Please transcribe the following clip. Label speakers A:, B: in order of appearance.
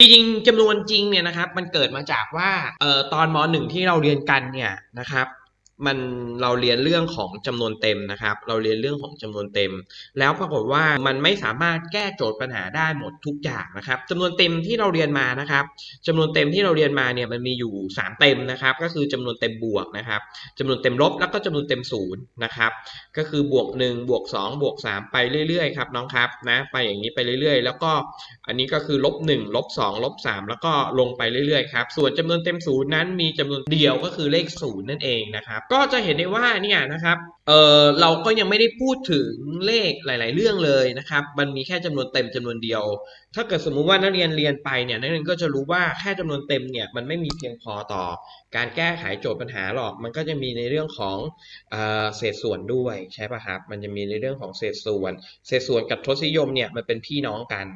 A: จริงๆจำนวนจริงเนี่ยนะครับมันเกิดมาจากว่าเอ่อตอนมหนึ่งที่เราเรียนกันเนี่ยนะครับ มันเราเรียนเรื่องของจำนวนเต็มนะครับ เราเรียนเรื่องของจำนวนเต็ม แล้วปรากฏว่ามันไม่สามารถแก้โจทย์ปัญหาได้หมดทุกอย่างนะครับจำนวนเต็มที่เราเรียนมานะครับจำนวนเต็มที่เราเรียนมาเนี่ยมันมีอยู่ 3 เต็มนะครับ ก็คือจำนวนเต็มบวกนะครับจำนวนเต็มลบแล้วก็จำนวนเต็มศูนย์นะครับ ก็คือบวก1บวก2บวก3ไปเรื่อยๆครับน้องครับนะไปอย่างนี้ไปเรื่อยๆ แล้วก็อันนี้ก็คือลบ1ลบ2ลบ3แล้วก็ลงไปเรื่อยๆครับส่วนจำนวนเต็มศูนย์นั้นมีจำนวนเดียวก็คือเลขศูนย์นั่นเองนะครับก็จะเห็นได้ว่าเนี่ยนะครับเออเราก็ยังไม่ได้พูดถึงเลขหลาย ๆ เรื่องเลยนะครับ มันมีแค่จำนวนเต็มจำนวนเดียว ถ้าเกิดสมมุติว่านักเรียนเรียนไปเนี่ยนักเรียนก็จะรู้ว่าแค่จำนวนเต็มเนี่ยมันไม่มีเพียงพอต่อ การแก้ไขโจทย์ปัญหาหรอก มันก็จะมีในเรื่องของเออเศษส่วนด้วยใช่ป่ะครับ มันจะมีในเรื่องของเศษส่วน เศษส่วนกับทศนิยมเนี่ยมันเป็นพี่น้องกัน